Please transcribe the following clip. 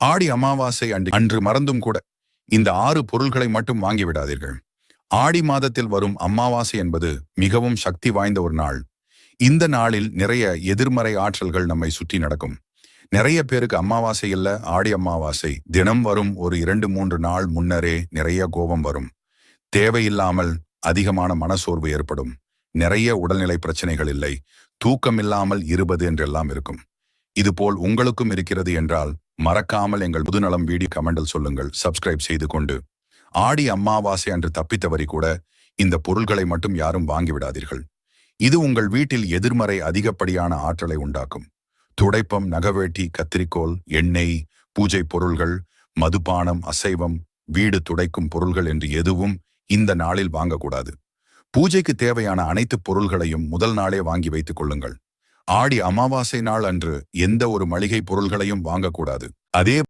ஆடி அமாவாசை அன்று அன்று மறந்தும் கூட இந்த ஆறு பொருள்களை மட்டும் வாங்கிவிடாதீர்கள் ஆடி மாதத்தில் வரும் அமாவாசை என்பது மிகவும் சக்தி வாய்ந்த ஒரு நாள். இந்த நாளில் நிறைய எதிர்மறை ஆற்றல்கள் நம்மை சுற்றி நடக்கும். நிறைய பேருக்கு அமாவாசை இல்ல ஆடி அமாவாசை. தினம் வரும் ஒரு இரண்டு மூன்று நாள் முன்னரே நிறைய கோபம் வரும். தேவையில்லாமல் அதிகமான மனசோர்வு ஏற்படும். நிறைய உடல்நிலை பிரச்சனைகள் இல்லை. தூக்கம் இல்லாமல் இருபது என்றெல்லாம் இருக்கும். இதுபோல் உங்களுக்கும் இருக்கிறது என்றால் மறக்காமல் எங்கள் புதுநலம் வீடியோ கமெண்டில் சொல்லுங்கள். சப்ஸ்கிரைப் செய்து கொண்டு. ஆடி அம்மாவாசை அன்று தப்பித்தவரி கூட இந்த பொருள்களை மட்டும் யாரும் வாங்கிவிடாதீர்கள் இது உங்கள் வீட்டில் எதிர்மறை அதிகப்படியான ஆற்றலை உண்டாக்கும். துடைப்பம் நகவேட்டி கத்திரிக்கோல் எண்ணெய் பூஜை பொருள்கள் மதுபானம் அசைவம் வீடு துடைக்கும் பொருள்கள் என்று எதுவும் இந்த நாளில் வாங்கக்கூடாது. பூஜைக்கு தேவையான அனைத்து பொருள்களையும் முதல் நாளே வாங்கி வைத்துக் கொள்ளுங்கள். ஆடி அமாவாசை நாள் அன்று எந்த ஒரு மளிகை பொருள்களையும் வாங்கக்கூடாது. அதே